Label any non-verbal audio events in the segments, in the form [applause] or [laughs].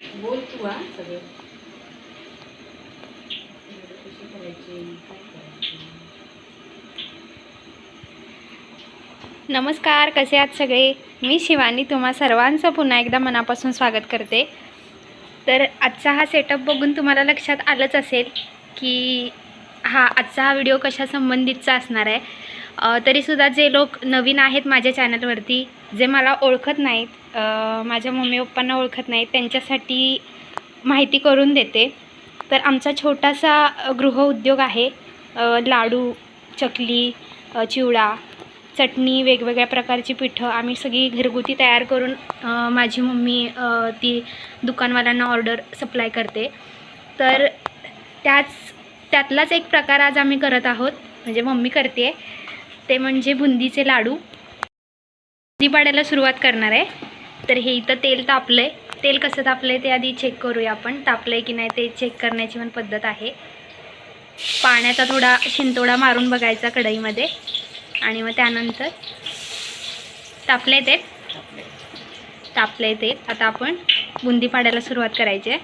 बोल तू हा सगळं. कशी करायची? काय करायची? नमस्कार कसे आहात सगळे? मी शिवानी तुम्हा सर्वांचं पुन्हा एकदा मनापासून स्वागत करते. तर आजचा हा सेटअप बघून तुम्हाला लक्षात आलंच असेल की हा आजचा हा व्हिडिओ कशा संबंधितचा असणार आहे. तरीसुद्धा जे लोक नवीन आहेत माझ्या चॅनलवरती जे मला ओळखत नाहीत माझ्या मम्मी पप्पांना ओळखत नाहीत त्यांच्यासाठी माहिती करून देते. तर आमचा छोटासा गृहउद्योग आहे लाडू चकली चिवडा चटणी वेगवेगळ्या प्रकारची पिठं आम्ही सगळी घरगुती तयार करून माझी मम्मी ती दुकानवाल्यांना ऑर्डर सप्लाय करते. तर त्याच त्यातलाच एक प्रकार आज आम्ही करत आहोत. म्हणजे मम्मी करते ते म्हणजे बुंदीचे लाडू. दिवाळीला सुरुवात करणार आहे. तर हे इथं तेल तापलं आहे तेल कसं तापलं आहे ते आधी चेक करूया आपण. तापलं आहे की नाही ते चेक करण्याची पण पद्धत आहे. पाण्याचा थोडा शिंतोडा मारून बघायचा कढईमध्ये. आणि मग त्यानंतर तापले ते. तापले ते. आता आपण बुंदी पाडायला सुरुवात करायची आहे.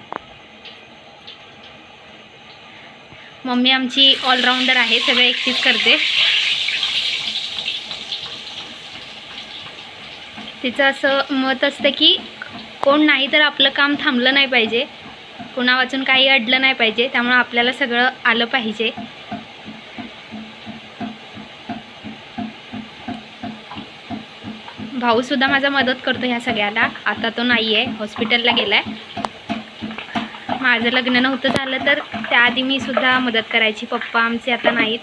मम्मी आमची ऑलराऊंडर आहे. सगळं एकटीच करते. तिचं असं मत असतं की कोण नाही तर आपलं काम थांबलं नाही पाहिजे. कोणा वाचून काही अडलं नाही पाहिजे. त्यामुळं आपल्याला सगळं आलं पाहिजे. भाऊसुद्धा माझा मदत करतो ह्या सगळ्याला. आता तो नाही आहे हॉस्पिटलला गेला आहे माझं लग्न नव्हतं झालं तर त्याआधी मी सुद्धा मदत करायची. पप्पा आमचे आता नाहीत.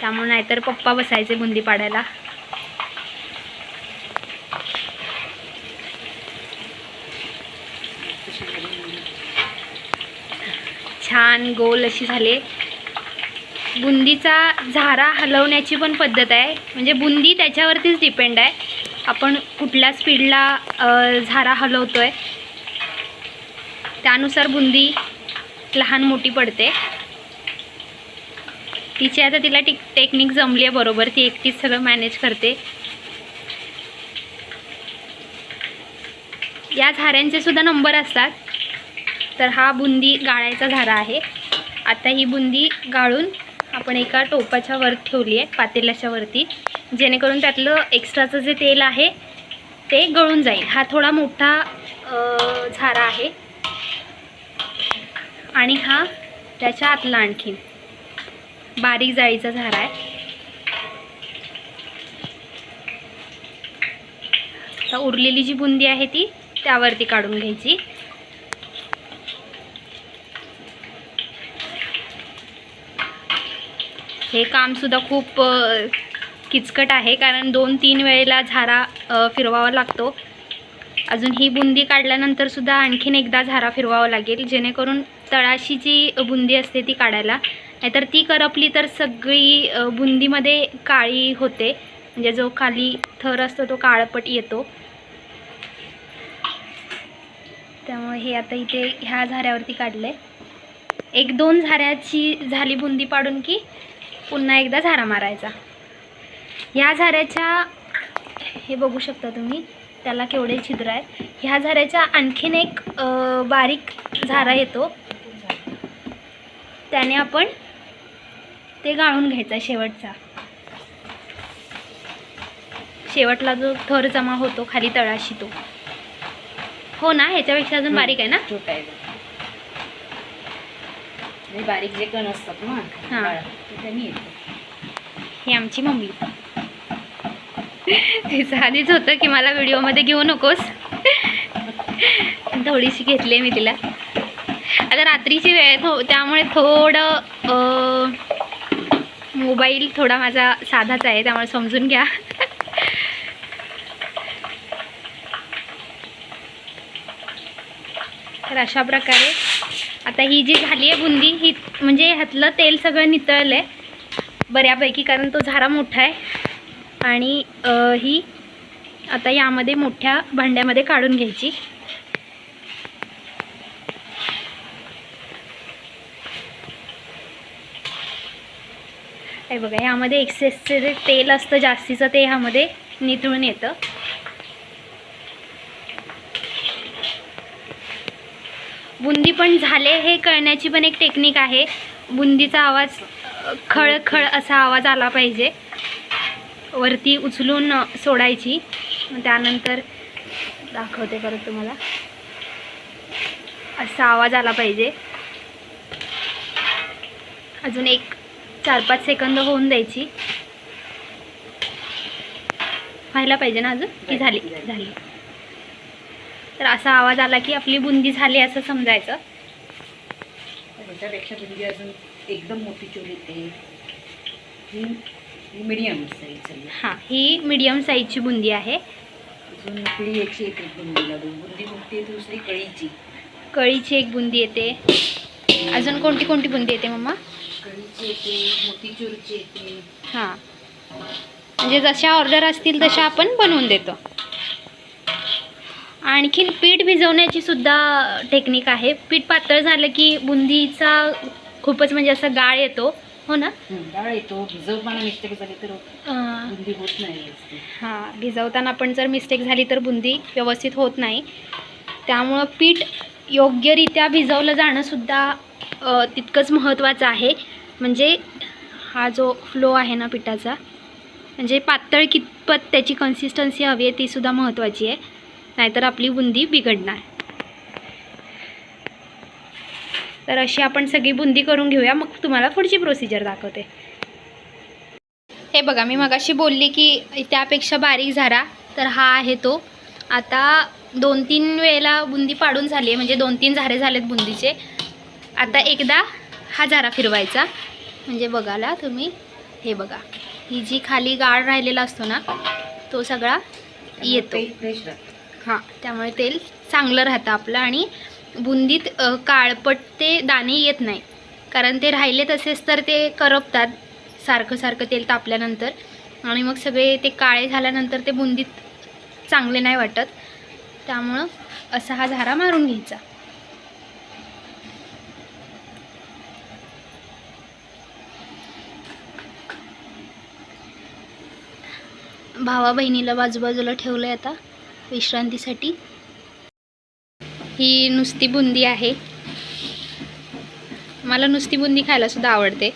त्यामुळे नाहीतर पप्पा बसायचे बुंदी पाडायला. छान गोल अशी झाले. बुंदीचा झारा हलवण्याची पण पद्धत आहे. म्हणजे बुंदी त्याच्यावरतीच डिपेंड आहे. आपण कुठल्या स्पीडला झारा हलवतो आहे त्यानुसार बुंदी लहान मोठी पडते. तिची आता तिला टिक टेक्निक जमली आहे बरोबर. ती एकटीच सगळं मॅनेज करते. या झाऱ्यांचे सुद्धा नंबर असतात. तर हा बुंदी गाळायचा झारा आहे. आता ही बुंदी गाळून आपण एका टोपाच्या वर ठेवली आहे पातेल्याच्या वरती. जेणेकरून त्यातलं एक्स्ट्राचं जे तेल आहे ते गळून जाईल. हा थोडा मोठा झारा आहे. आणि हा त्याच्या आतला आणखीन बारीक जाळीचा झारा आहे. उरलेली जी बुंदी आहे ती त्यावरती काढून घ्यायची. हे कामसुद्धा खूप किचकट आहे. कारण दोन तीन वेळेला झारा फिरवावा लागतो. अजून ही बुंदी काढल्यानंतरसुद्धा आणखीन एकदा झारा फिरवावा लागेल. जेणेकरून तळाशी जी बुंदी असते ती काढायला. नाहीतर ती करपली तर सगळी बुंदीमध्ये काळी होते. म्हणजे जो खाली थर असतो तो काळपट येतो. त्यामुळे हे आता इथे ह्या झाऱ्यावरती काढले एक दोन झाऱ्याची झाली बुंदी पाडून की पुन्हा एकदा झारा मारायचा. ह्या झाऱ्याच्या हे बघू शकता तुम्ही त्याला केवढे छिद्र आहेत. ह्या झाऱ्याच्या आणखीन एक बारीक झारा येतो. त्याने आपण ते गाळून घ्यायचा शेवटचा. शेवटला जो थर जमा होतो खाली तळाशी तो. हो ना? ह्याच्यापेक्षा अजून बारीक आहे ना? छोटा आहे. हे बारीक जे कण असतात ना हा. बाळा, ते त्यांनी येतं. ही आमची मम्मी तिचं आधीच होतं की मला व्हिडिओमध्ये घेऊ नकोस थोडीशी घेतली मी तिला आता रात्रीची वेळ आहे थो त्यामुळे थोडं मोबाईल थोडा माझा साधाच आहे त्यामुळे समजून घ्या तर अशा प्रकारे आता ही जी झाली आहे बुंदी ही म्हणजे ह्यातलं तेल सगळं नितळलं आहे बऱ्यापैकी कारण तो झारा मोठा आहे. आणि ही आता यामध्ये मोठ्या भांड्यामध्ये काढून घ्यायची. हे बघा यामध्ये एक्सेसचे जे तेल असतं जास्तीचं ते ह्यामध्ये नितळून येतं. बुंदी पण झाले हे कळण्याची पण एक टेक्निक आहे. बुंदीचा आवाज खळ खळ असा आवाज आला पाहिजे. वरती उचलून सोडायची. त्यानंतर दाखवते परत तुम्हाला. असा आवाज आला पाहिजे. अजून एक चार पाच सेकंद होऊन द्यायची. व्हायला पाहिजे ना अजून? की झाली? झाली. तर असा आवाज आला की आपली बुंदी झाली असं समजायचं. त्याच्यापेक्षा बुंदी अजून एकदम मोठी चूल येते. ही मिडियम साईज हां ही मीडियम साईजची बुंदी आहे. अजून याची येते बुंदी दुसरी कळीची. कळीची एक बुंदी येते. अजून कोणती कोणती बुंदी येते मम्मा? कळीची येते मोतीचूरची येते. हां. म्हणजे जशा ऑर्डर असतील तशा आपण बनवून देतो. आणखीन पीठ भिजवण्याची सुद्धा टेक्निक आहे. पीठ पातळ झालं की बुंदीचा खूपच म्हणजे असा गाळ येतो. हो ना? डाळ येतो. भिजवताना मिस्टेक झाली तर अं, बुंदी होत नाही व्यवस्थित. हां भिजवताना पण जर मिस्टेक झाली तर बुंदी व्यवस्थित होत नाही. त्यामुळं पीठ योग्यरित्या भिजवलं जाणंसुद्धा अ, तितकंच महत्त्वाचं आहे. म्हणजे हा जो फ्लो आहे ना पिठाचा म्हणजे पातळ कितपत त्याची कन्सिस्टन्सी हवी आहे तीसुद्धा महत्त्वाची आहे. नाहीतर आपली बुंदी बिघडणार. तर अशी आपण सगळी बुंदी करून घेऊया. मग तुम्हाला पुढची प्रोसिजर दाखवते. हे बघा मी मगाशी बोलली की त्यापेक्षा बारीक झारा. तर हा आहे तो. आता दोन तीन वेळेला बुंदी पाडून झाली आहे. म्हणजे दोन तीन झारे झालेत बुंदीचे. आता एकदा हा झारा फिरवायचा. म्हणजे बघाला तुम्ही हे बघा. ही जी खाली गाळ राहिलेला असतो ना तो सगळा येतो. फ्रेश हां त्यामुळे तेल चांगलं राहतं आपलं आणि बुंदीत काळपट ते दाणे येत नाही. कारण ते राहिले तसेच तर ते करपतात सारखं सारखं तेल तापल्यानंतर. आणि मग सगळे ते काळे झाल्यानंतर ते बुंदीत चांगले नाही वाटत. त्यामुळं असा हा झारा मारून घ्यायचा. भावा बहिणीला बाजूबाजूला ठेवलं आहे आता. विश्रांतीसाठी. ही नुसती बुंदी आहे. मला नुसती बुंदी खायला सुद्धा आवडते.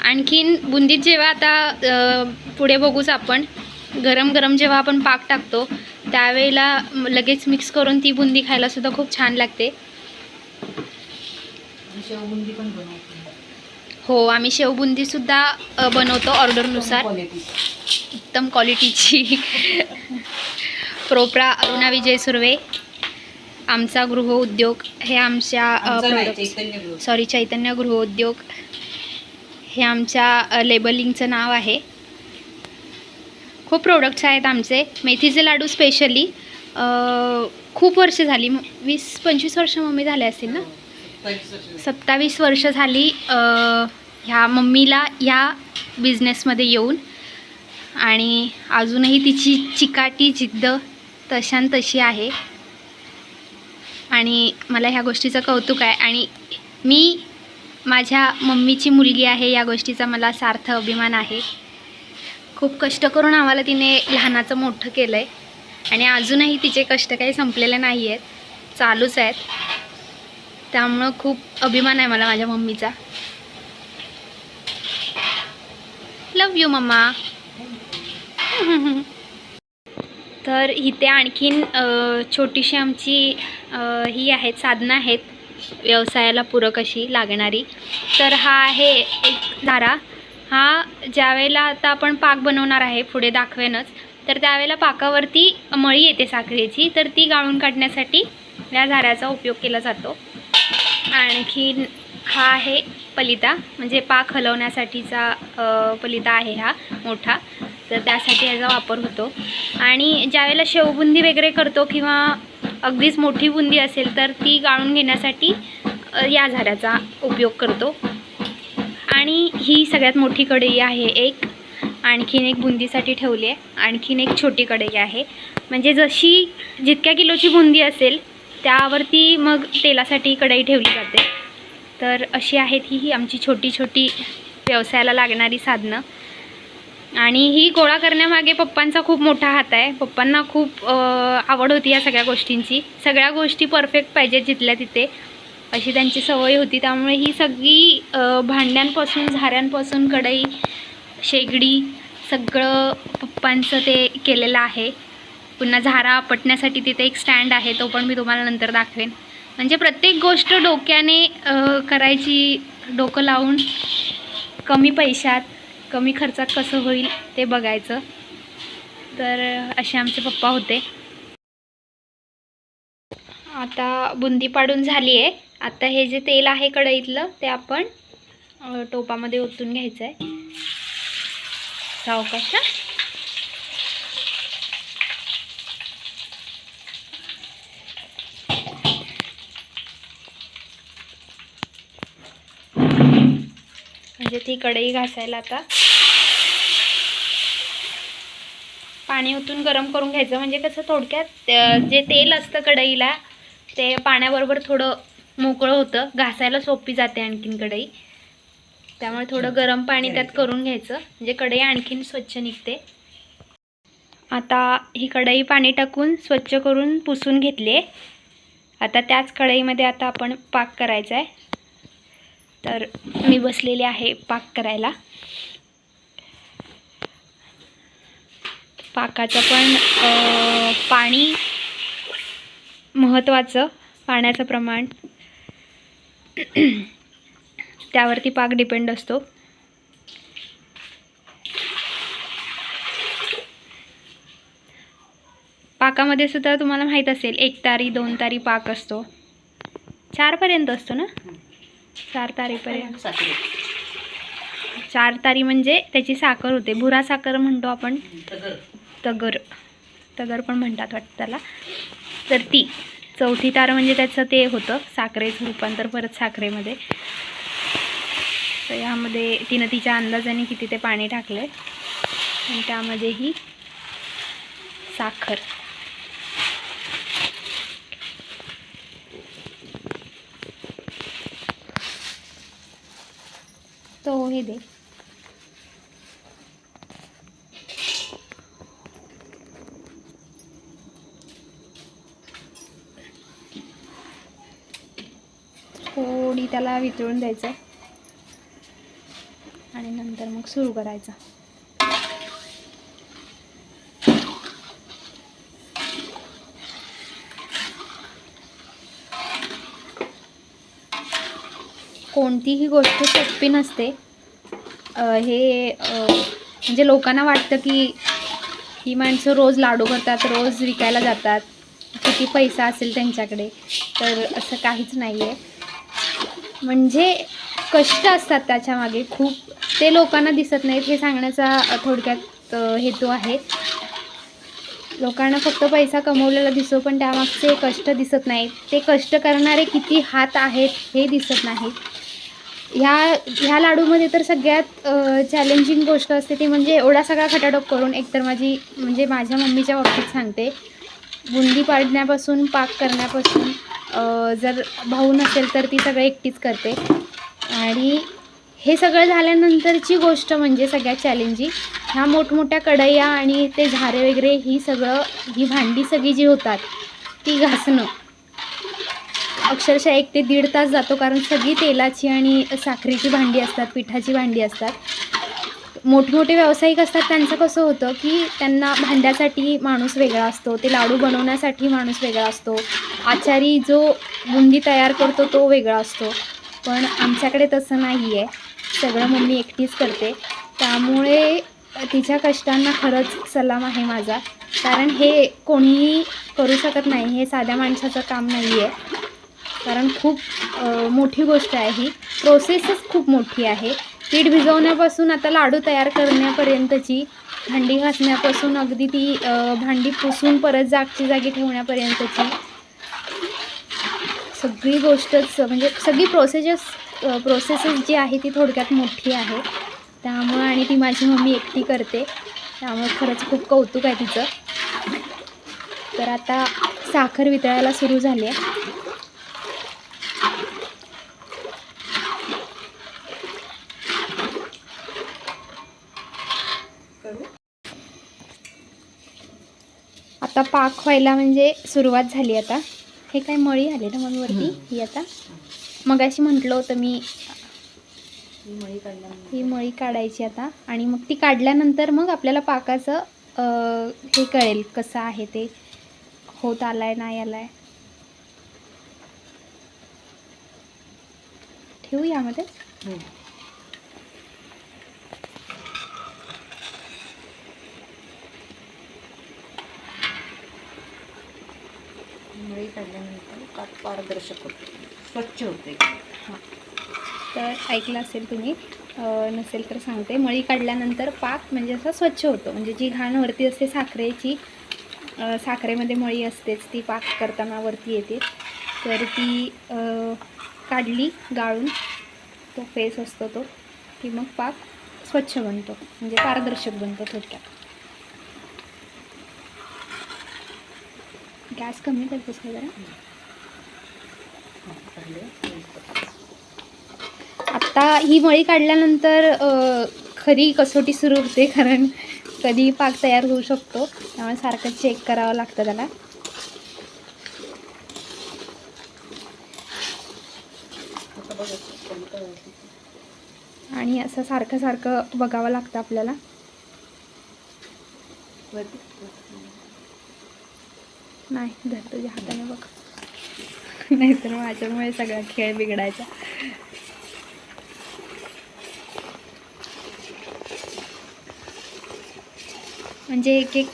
आणखीन बुंदीत जेव्हा आता पुढे बघूच आपण गरम गरम जेव्हा आपण पाक टाकतो त्यावेळेला लगेच मिक्स करून ती बुंदी खायला सुद्धा खूप छान लागते. आणि शेवबुंदी पण बनवतो. हो आम्ही शेवबुंदीसुद्धा बनवतो ऑर्डरनुसार. क्वालिटी उत्तम क्वालिटीची प्रोप्रा अरुणा विजय सुर्वे. आमचा गृहउद्योग हे आमच्या सॉरी चैतन्य गृहोद्योग हे आमच्या लेबलिंगचं नाव आहे. खूप प्रोडक्ट्स आहेत आमचे. मेथीचे लाडू स्पेशली खूप वर्ष झाली. म- वीस पंचवीस वर्ष मम्मी झाले असतील ना? सत्तावीस वर्ष झाली ह्या मम्मीला ह्या बिझनेसमध्ये येऊन. आणि अजूनही तिची चिकाटी जिद्द तशान तशी आहे. आणि मला ह्या गोष्टीचं कौतुक आहे. आणि मी माझ्या मम्मीची मुलगी आहे या गोष्टीचा मला सार्थ अभिमान आहे. खूप कष्ट करून आम्हाला तिने लहानाचं मोठं केलं आहे आणि अजूनही तिचे कष्ट काही संपलेले नाही आहेत चालूच आहेत. त्यामुळं खूप अभिमान आहे मला माझ्या मम्मीचा. लव यू मम्मा तर इथे आणखीन छोटीशी आमची ही आहेत साधनं आहेत व्यवसायाला पूरक अशी लागणारी. तर हा आहे एक धारा. हा ज्यावेळेला आता आपण पाक बनवणार आहे पुढे दाखवेनच तर त्यावेळेला पाकावरती मळी येते साखरेची. तर ती गाळून काढण्यासाठी या झाऱ्याचा उपयोग केला जातो. आणखीन हा आहे पलिता म्हणजे पाक हलवण्यासाठीचा पलिता आहे हा मोठा. तर त्यासाठी याचा वापर होतो. आणि ज्यावेळेला शेवबुंदी वगैरे करतो किंवा अगदीच मोठी बुंदी असेल तर ती गाळून घेण्यासाठी या झाऱ्याचा उपयोग करतो. आणि ही सगळ्यात मोठी कढई आहे एक. आणखीन एक बुंदीसाठी ठेवली आहे. आणखीन एक छोटी कढई आहे. म्हणजे जशी जितक्या किलोची बुंदी असेल त्यावरती मग तेलासाठी कढई ठेवली जाते. तर अशी आहेत ही ही आमची छोटी छोटी व्यवसायाला लागणारी साधनं. आणि ही गोळा करण्यामागे पप्पांचा खूप मोठा हात आहे. पप्पांना खूप आवड होती या सगळ्या गोष्टींची. सगळ्या गोष्टी परफेक्ट पाहिजे जिथल्या तिथे. अशी त्यांची सवय होती. त्यामुळे ही सगळी भांड्यांपासून झाऱ्यांपासून कढई शेगडी सगळं पप्पांचं ते केलेलं आहे. पुन्हा झारा पटण्यासाठी तिथे एक स्टँड आहे. तो पण मी तुम्हाला नंतर दाखवेन. म्हणजे प्रत्येक गोष्ट डोक्याने करायची डोकं लावून कमी पैशात कमी खर्चात कसं होईल ते बघायचं. तर असे आमचे पप्पा होते. आता बुंदी पाडून झाली आहे आता हे जे तेल आहे कढईतलं ते आपण टोपामध्ये ओतून घ्यायचं आहे सावकाश म्हणजे ती कढई घासायला आता. पाणी ओतून गरम करून घ्यायचं. म्हणजे कसं थोडक्यात जे तेल असतं कढईला ते पाण्याबरोबर थोडं मोकळं होतं. घासायला सोपी जाते आणखीन कढई. त्यामुळे थोडं गरम पाणी त्यात करून घ्यायचं. म्हणजे कढई आणखीन स्वच्छ निघते. आता ही कढई पाणी टाकून स्वच्छ करून पुसून घेतली आता त्याच कढईमध्ये आता आपण पाक करायचा आहे. तर मी बसलेले आहे पाक करायला. पाकाचं पण पाणी महत्त्वाचं पाण्याचं प्रमाण. त्यावरती पाक डिपेंड असतो. पाकामध्ये सुद्धा तुम्हाला माहीत असेल एक तारी दोन तारी पाक असतो. चारपर्यंत असतो ना? चार तारीपर्यंत साखरे चार तारी म्हणजे त्याची साखर होते. भुरा साखर म्हणतो आपण. तगर. तगर. पण म्हणतात वाटतं त्याला. तर ती. चौथी तार म्हणजे त्याचं ते होतं. साखरेचं रूपांतर परत साखरेमध्ये. तर यामध्ये तिनं तिच्या अंदाजाने किती ते पाणी टाकलं आहे आणि त्यामध्ये ही साखर. तो हे दे। थोडी त्याला वितळून द्यायचं आणि नंतर मग सुरू करायचं. कोणतीही गोष्ट सोपी नसते. हे म्हणजे लोकांना वाटतं की ही माणसं रोज लाडू करतात रोज विकायला जातात. किती पैसा असेल त्यांच्याकडे तर असं काहीच नाही आहे म्हणजे कष्ट असतात त्याच्यामागे खूप. ते लोकांना दिसत नाहीत हे सांगण्याचा थोडक्यात हेतू आहे. लोकांना फक्त पैसा कमवलेला दिसतो पण त्यामागचे कष्ट दिसत नाहीत. ते कष्ट करणारे किती हात आहेत हे दिसत नाहीत. ह्या ह्या लाडूमध्ये तर सगळ्यात चॅलेंजिंग गोष्ट असते ती म्हणजे एवढा सगळा खटाटोप करून एकतर माझी म्हणजे माझ्या मम्मीच्या बाबतीत सांगते. बुंदी पाडण्यापासून पाक करण्यापासून जर भाऊ नसेल तर ती सगळं एकटीच करते. आणि हे सगळं झाल्यानंतरची गोष्ट म्हणजे सगळ्यात चॅलेंजिंग ह्या मोठमोठ्या कढया आणि ते झारे वगैरे ही सगळं ही भांडी सगळी जी होतात ती घासणं. अक्षरशः एक ते दीड तास जातो कारण सगळी तेलाची आणि साखरेची भांडी असतात पिठाची भांडी असतात. मोठमोठे व्यावसायिक असतात त्यांचं कसं होतं की त्यांना भांड्यासाठी माणूस वेगळा असतो ते लाडू बनवण्यासाठी माणूस वेगळा असतो आचारी जो बुंदी तयार करतो तो वेगळा असतो. पण आमच्याकडे तसं नाही आहे सगळं मम्मी एकटीच करते. त्यामुळे तिच्या कष्टांना खरंच सलाम आहे माझा. कारण हे कोणीही करू शकत नाही हे साध्या माणसाचं काम नाही आहे कारण खूप मोठी गोष्ट आहे ही. प्रोसेसच खूप मोठी आहे. पीठ भिजवण्यापासून आता लाडू तयार करण्यापर्यंतची भांडी घासण्यापासून अगदी ती भांडी पुसून परत जागची जागी ठेवण्यापर्यंतची सगळी गोष्टच म्हणजे सगळी प्रोसेजस प्रोसेसेस जी आहे ती थोडक्यात मोठी आहे. त्यामुळं आणि ती माझी मम्मी एकटी करते. त्यामुळे खरंच खूप कौतुक आहे तिचं. तर आता साखर वितळायला सुरू झाली आहे. आता पाक व्हायला म्हणजे सुरुवात झाली आता. हे काय मळी आले ना मग वरती. ही आता? मगाशी म्हटलं होतं मी ही मळी काढायची आता. आणि मग ती काढल्यानंतर मग आपल्याला पाकाचं हे कळेल कसं आहे ते. होत आलाय नाही आलाय. ठेवू यामध्ये? हम्म. मळी काढल्यानंतर पाक पारदर्शक होते. स्वच्छ होते. हां. तर ऐकलं असेल तुम्ही नसेल तर सांगते. मळी काढल्यानंतर पाक म्हणजे असा स्वच्छ होतो. म्हणजे जी घाण वरती असते साखरेची साखरेमध्ये मळी असतेच ती पाक करताना वरती येते. तर ती काढली गाळून तो फेस असतो तो की मग पाक स्वच्छ बनतो. म्हणजे पारदर्शक बनतो थोडक्यात. गॅस कमी करतेस का जरा. आत्ता ही मळी काढल्यानंतर खरी कसोटी सुरू होते कारण कधी पाक तयार होऊ शकतो. त्यामुळे सारखं चेक करावं लागतं त्याला. आणि असं सारखं सारखं बघावं लागतं आपल्याला. नाही धर तुझ्या हाताने बघ. [laughs] नाहीतर माझ्यामुळे सगळा खेळ बिघडायचा. म्हणजे एक एक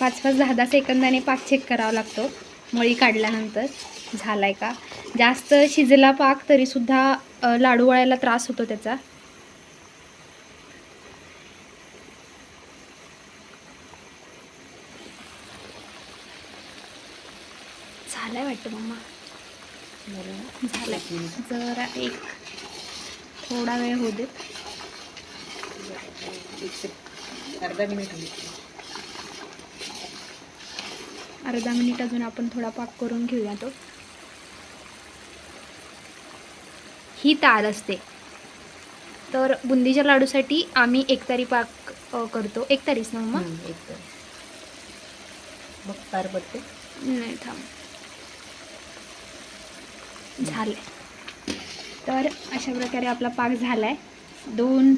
पाच पाच दहा दहा सेकंदाने पाक चेक करावा लागतो. मळी काढल्यानंतर. झाला आहे का? जास्त शिजला पाक तरीसुद्धा लाडू वळायला त्रास होतो त्याचा. वाटतं मम्मा ना? एक मिनिट. जरा एक थोडा वेळ होऊ देत एक अर्धा मिनिट. अर्धा मिनिट अजून आपण थोडा पाक करून घेऊया तो ही तार असते तर बुंदीच्या लाडूसाठी आम्ही एकतारी पाक अ, करतो एकतारीच ना मम्मा हम्म, एक तर. मग तार बघते नाही थांब झाले. तर अशा प्रकारे आपला पाक झाला आहे दोन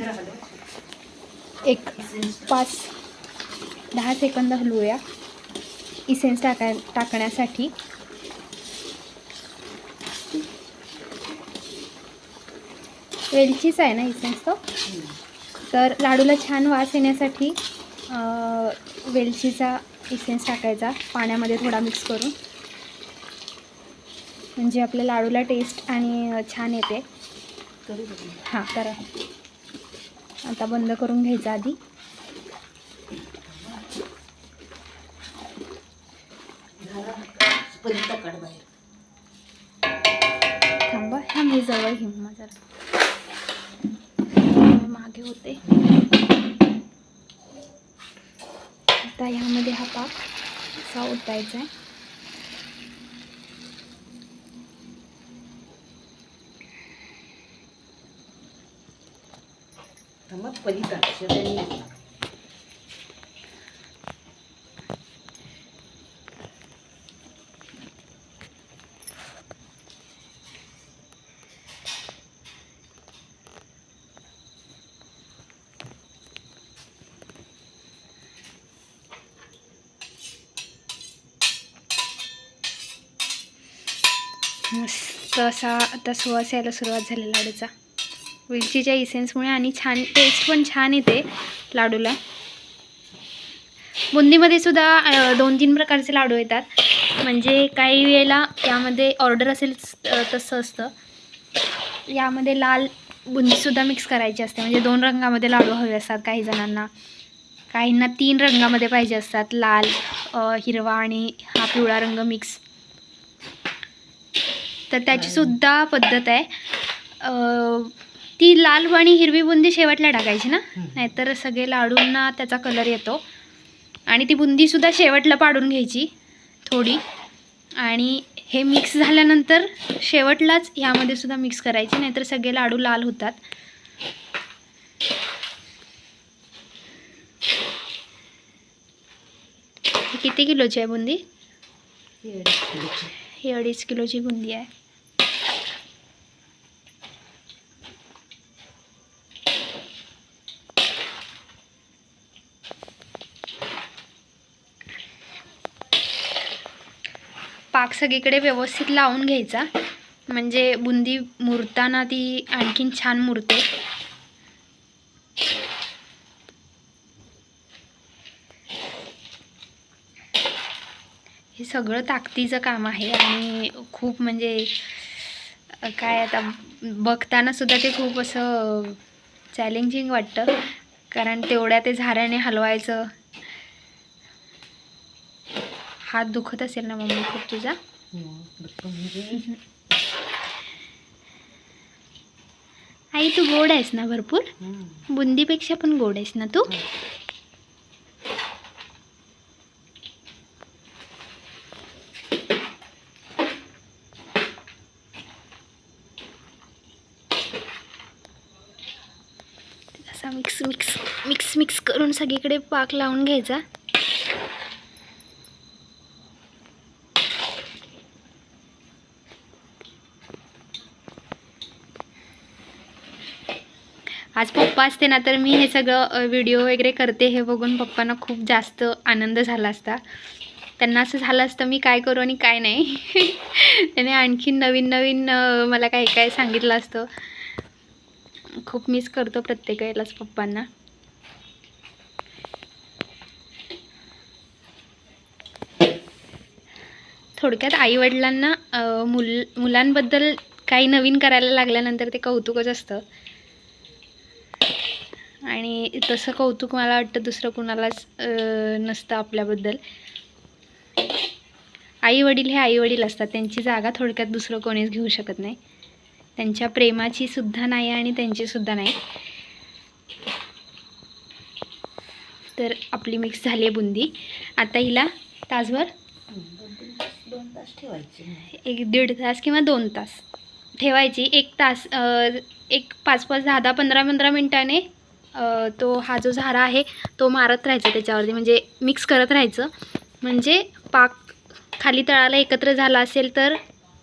एक पाच दहा सेकंद हलवूया. इसेन्स टाकाय टाकण्यासाठी. वेलचीच आहे ना इसेन्स तो? तर लाडूला छान वास येण्यासाठी वेलचीचा इसेन्स टाकायचा. पाण्यामध्ये थोडा मिक्स करून. म्हणजे आपल्या लाडूला टेस्ट आणि छान येते. हां करा. आता बंद करून घ्यायचा आधी. थांबा ह्या मी जवळ घेऊ मग मागे होते. आता ह्यामध्ये हा पाक असा ओतायचा आहे. थांबा पलीकडे शेजारी. मस्त असा आता सुवास यायला सुरुवात झाली लाडूचा वेलचीच्या इसेन्समुळे आणि छान टेस्ट पण छान येते लाडूला. बुंदीमध्ये सुद्धा दोन तीन प्रकारचे लाडू येतात. म्हणजे काही वेळेला यामध्ये ऑर्डर असेल तसं असतं. यामध्ये लाल बुंदीसुद्धा मिक्स करायची असते. म्हणजे दोन रंगामध्ये लाडू हवे असतात काही जणांना. काहींना तीन रंगामध्ये पाहिजे असतात. लाल हिरवा आणि हा पिवळा रंग मिक्स तर त्याची सुद्धा पद्धत आहे. ती लाल आणि हिरवी बुंदी शेवटला टाकायची ना. नाहीतर सगळे लाडूंना त्याचा कलर येतो. आणि ती बुंदीसुद्धा शेवटला पाडून घ्यायची थोडी. आणि हे मिक्स झाल्यानंतर शेवटलाच ह्यामध्ये सुद्धा मिक्स करायची नाहीतर सगळे लाडू लाल होतात. किती किलोची आहे बुंदी. ही अडीच किलोची बुंदी आहे पाक सगळीकडे व्यवस्थित लावून घ्यायचा. म्हणजे बुंदी मुरताना ती आणखीन छान मुरते. हे सगळं ताकदीचं काम आहे आणि खूप म्हणजे काय आता बघताना सुद्धा ते खूप असं चॅलेंजिंग वाटतं. कारण तेवढ्या ते झाऱ्याने हलवायचं. हात दुखत असेल ना मम्मी खूप तुझा? आई तू गोड आहेस ना भरपूर. बुंदीपेक्षा पण गोड आहेस ना तू? असा मिक्स मिक्स मिक्स मिक्स करून सगळीकडे पाक लावून घ्यायचा. आज पप्पा असते ना तर मी हे सगळं व्हिडिओ वगैरे करते हे बघून पप्पांना खूप जास्त आनंद झाला असता. त्यांना असं झालं असतं मी काय करू आणि काय नाही. [laughs] त्याने आणखीन नवीन नवीन मला काय काय सांगितलं असतं. खूप मिस करतो प्रत्येक वेळेलाच पप्पांना. थोडक्यात आईवडिलांना मुल मुलांबद्दल काही नवीन करायला लागल्यानंतर ते कौतुकच असतं. आणि तसं कौतुक मला वाटतं दुसरं कुणालाच नसतं आपल्याबद्दल. आई वडील हे आई वडील असतात. त्यांची जागा थोडक्यात दुसरं कोणीच घेऊ शकत नाही. त्यांच्या प्रेमाची सुद्धा नाही आणि त्यांचीसुद्धा नाही. तर आपली मिक्स झाली आहे बुंदी. आता हिला तासभर? दोन तास ठेवायची एक दीड तास किंवा दोन तास ठेवायची. एक तास एक पाच पाच दहा दहा पंधरा पंधरा मिनटाने तो हा जो झारा आहे तो मारत राहायचा त्याच्यावरती. म्हणजे मिक्स करत राहायचं. म्हणजे पाक खाली तळाला एकत्र झाला असेल तर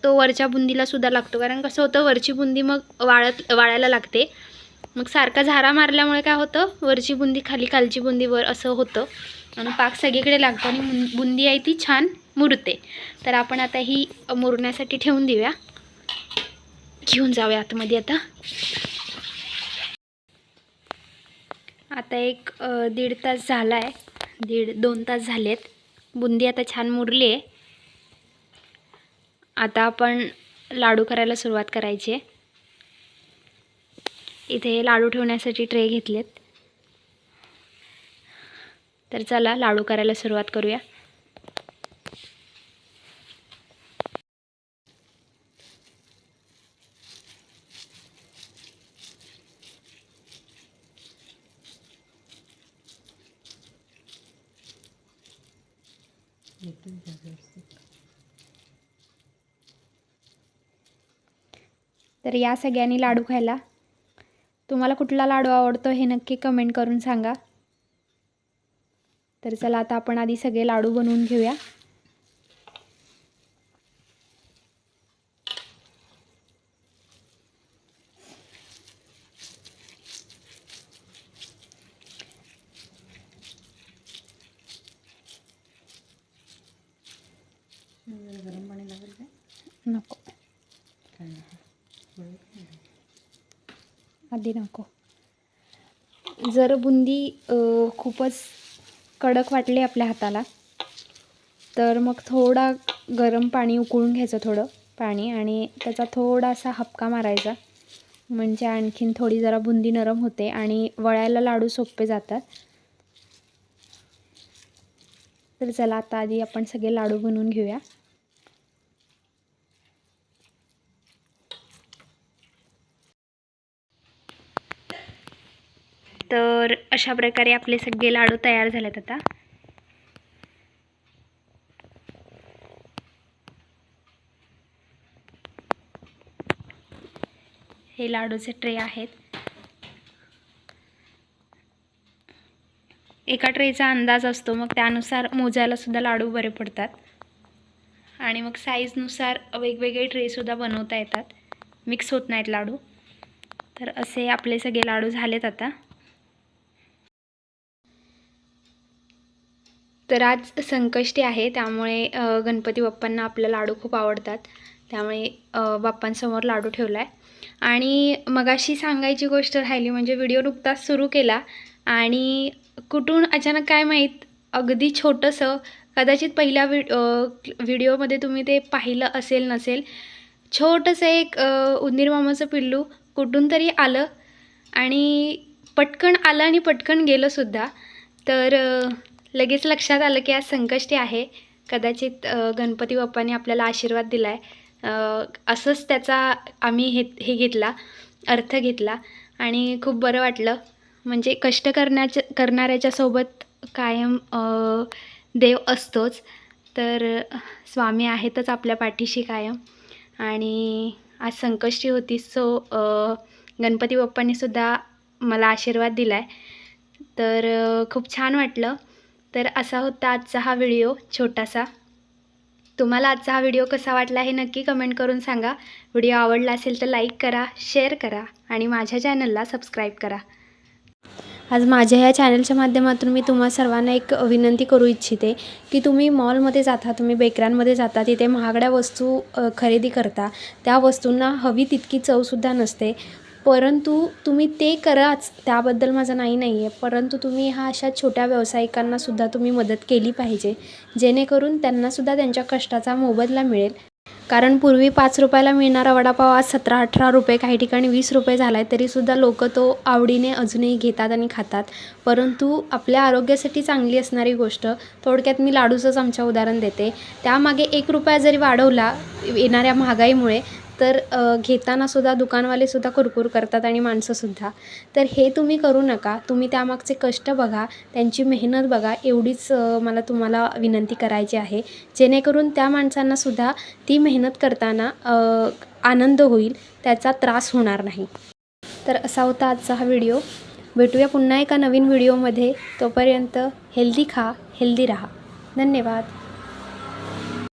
तो वरच्या बुंदीलासुद्धा लागतो. कारण कसं होतं वरची बुंदी मग वाळत वाळायला लागते. मग सारखा झारा मारल्यामुळे काय होतं वरची बुंदी खाली खालची बुंदी वर असं होतं. आणि पाक सगळीकडे लागतो आणि बुंदी आहे ती छान मुरते. तर आपण आता ही मुरण्यासाठी ठेवून देऊया. घेऊन जाऊया आतमध्ये आता. आता एक दीड तास झाला आहे दीड दोन तास झालेत. बुंदी आता छान मुरली आहे आता आपण लाडू करायला सुरुवात करायची आहे. इथे लाडू ठेवण्यासाठी ट्रे घेतलेत. तर चला लाडू करायला सुरुवात करूया. तर या सगळ्यांनी लाडू खायला. तुम्हाला कुठला लाडू आवडतो हे नक्की कमेंट करून सांगा. तर चला आता आपण आधी सगळे लाडू बनवून घेऊया जरा गरम पाणी लागेल काय नको काय नको. थोडं. आधी नको. जर बुंदी खूपच कडक वाटली आपल्या हाताला तर मग थोडा गरम पाणी उकळून घ्यायचं थोडं पाणी आणि त्याचा थोडासा हपका मारायचा. म्हणजे आणखीन थोडी जरा बुंदी नरम होते आणि वळायला लाडू सोपे जातात. तर चला आता आधी आपण सगळे लाडू बनवून घेऊया. तर अशा प्रकारे आपले सगळे लाडू तयार झालेत आता. हे लाडूचे ट्रे आहेत. एका ट्रेचा अंदाज असतो मग त्यानुसार मोजायला सुद्धा लाडू बरे पडतात. आणि मग साईजनुसार वेगवेगळे ट्रेसुद्धा बनवता येतात. मिक्स होत नाहीत लाडू. तर असे आपले सगळे लाडू झालेत आता. तर आज संकष्टी आहे त्यामुळे गणपती बाप्पांना आपले लाडू खूप आवडतात. त्यामुळे बाप्पांसमोर लाडू ठेवला आहे आणि मगाशी सांगायची गोष्ट राहिली म्हणजे व्हिडिओ नुकताच सुरू केला आणि कुठून अचानक काय माहीत अगदी छोटंसं कदाचित पहिल्या व्हि व्हिडिओमध्ये तुम्ही ते पाहिलं असेल नसेल छोटंसं एक उंदीर मामाचं पिल्लू कुठून तरी आलं. आणि पटकन आलं आणि पटकन गेलंसुद्धा तर लगेच लक्षात आलं की आज संकष्टी आहे. कदाचित गणपती बाप्पाने आपल्याला आशीर्वाद दिला आहे असंच त्याचा आम्ही हे हे घेतला अर्थ घेतला. आणि खूप बरं वाटलं. म्हणजे कष्ट करण्याच्या करणाऱ्याच्यासोबत कायम देव असतोच. तर स्वामी आहेतच आपल्या पाठीशी कायम. आणि आज संकष्टी होती सो गणपती बाप्पानीसुद्धा मला आशीर्वाद दिला आहे तर खूप छान वाटलं. तर असा होता आजचा हा व्हिडिओ छोटासा. तुम्हाला आजचा हा व्हिडिओ कसा वाटला हे नक्की कमेंट करून सांगा. व्हिडिओ आवडला असेल तर लाईक करा शेअर करा आणि माझ्या चॅनलला सबस्क्राईब करा. आज माझ्या ह्या चॅनलच्या माध्यमातून मी तुम्हा सर्वांना एक विनंती करू इच्छिते की तुम्ही मॉलमध्ये जाता तुम्ही बेकऱ्यांमध्ये जाता तिथे महागड्या वस्तू खरेदी करता. त्या वस्तूंना हवी तितकी चवसुद्धा नसते. परंतु तुम्ही ते कराच त्याबद्दल माझं नाही नाही आहे परंतु तुम्ही ह्या अशा छोट्या व्यावसायिकांनासुद्धा तुम्ही मदत केली पाहिजे. जेणेकरून त्यांनासुद्धा त्यांच्या कष्टाचा मोबदला मिळेल. कारण पूर्वी पाच रुपयाला मिळणारा वडापाव आज सतरा अठरा रुपये काही ठिकाणी वीस रुपये झाला आहे तरीसुद्धा लोक तो आवडीने अजूनही घेतात आणि खातात. परंतु आपल्या आरोग्यासाठी चांगली असणारी गोष्ट थोडक्यात मी लाडूचंच आमच्या उदाहरण देते. त्यामागे एक रुपया जरी वाढवला येणाऱ्या महागाईमुळे तर घेतानासुद्धा दुकानवालेसुद्धा कुरकुर करतात आणि माणसंसुद्धा तर हे तुम्ही करू नका. तुम्ही त्यामागचे कष्ट बघा. त्यांची मेहनत बघा. एवढीच मला तुम्हाला विनंती करायची आहे. जेणेकरून त्या माणसांनासुद्धा ती मेहनत करताना आनंद होईल. त्याचा त्रास होणार नाही. तर असा होता आजचा हा व्हिडिओ. भेटूया पुन्हा एका नवीन व्हिडिओमध्ये. तोपर्यंत हेल्दी खा हेल्दी राहा. धन्यवाद.